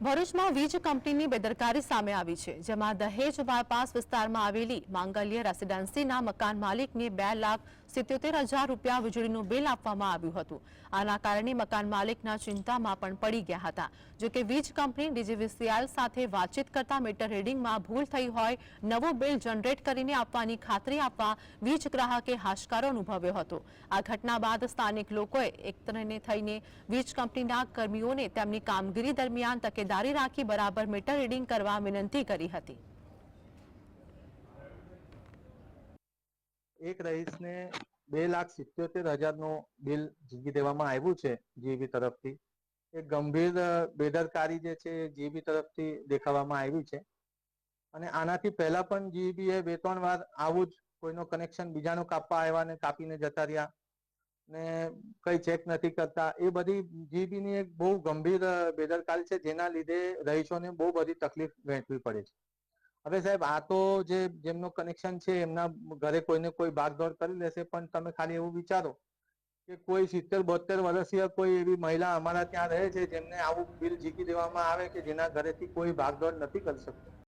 ભરૂચમાં વીજ કંપનીની બેદરકારી સામે આવી છે, જેમાં દહેજ બાયપાસ વિસ્તારમાં આવેલી માંગલ્ય રેસિડેન્સીના મકાન માલિકને બે લાખ સિત્યોતેર હજાર રૂપિયા વીજળીનું બિલ આપવામાં આવ્યું હતું. આના કારણે મકાન માલિકના ચિંતામાં પણ પડી ગયા હતા. જો કે વીજ કંપની ડીજીવીસીએલ સાથે વાતચીત કરતા મીટર રીડિંગમાં ભૂલ થઈ હોય, નવું બિલ જનરેટ કરીને આપવાની ખાતરી આપવા વીજ ગ્રાહકે હાશકારો અનુભવ્યો હતો. આ ઘટના બાદ સ્થાનિક લોકોએ એકત્રને થઈને વીજ કંપનીના કર્મીઓને તેમની કામગીરી દરમિયાન તકેદારી રાખી બરાબર મીટર રીડિંગ કરવા વિનંતી કરી હતી. એક રહીશને બે લાખ સિત્યોતેર હજારનું બિલ જીવી દેવામાં આવ્યું છે જીબી તરફથી. એ ગંભીર બેદરકારી જે છે જીબી તરફથી દેખાવામાં આવી છે. અને આનાથી પહેલા પણ જીબી એ બે ત્રણ વાર આવું જ કોઈનો કનેક્શન બીજાનું કાપવા આવ્યા ને કાપીને જતા રહ્યા ને કઈ ચેક નથી કરતા. એ બધી જીબીની એક બહુ ગંભીર બેદરકારી છે જેના લીધે રહીશોને બહુ બધી તકલીફ વેઠવી પડે છે. હવે સાહેબ, આ તો જે જેમનો કનેક્શન છે, એમના ઘરે કોઈને કોઈ ભાગદોડ કરી લેશે, પણ તમે ખાલી એવું વિચારો કે કોઈ સિત્તેર બોતેર વર્ષીય કોઈ એવી મહિલા અમારા ત્યાં રહે છે, જેમને આવું બિલ ઝીકી દેવામાં આવે કે જેના ઘરેથી કોઈ ભાગદોડ નથી કરી શકતું.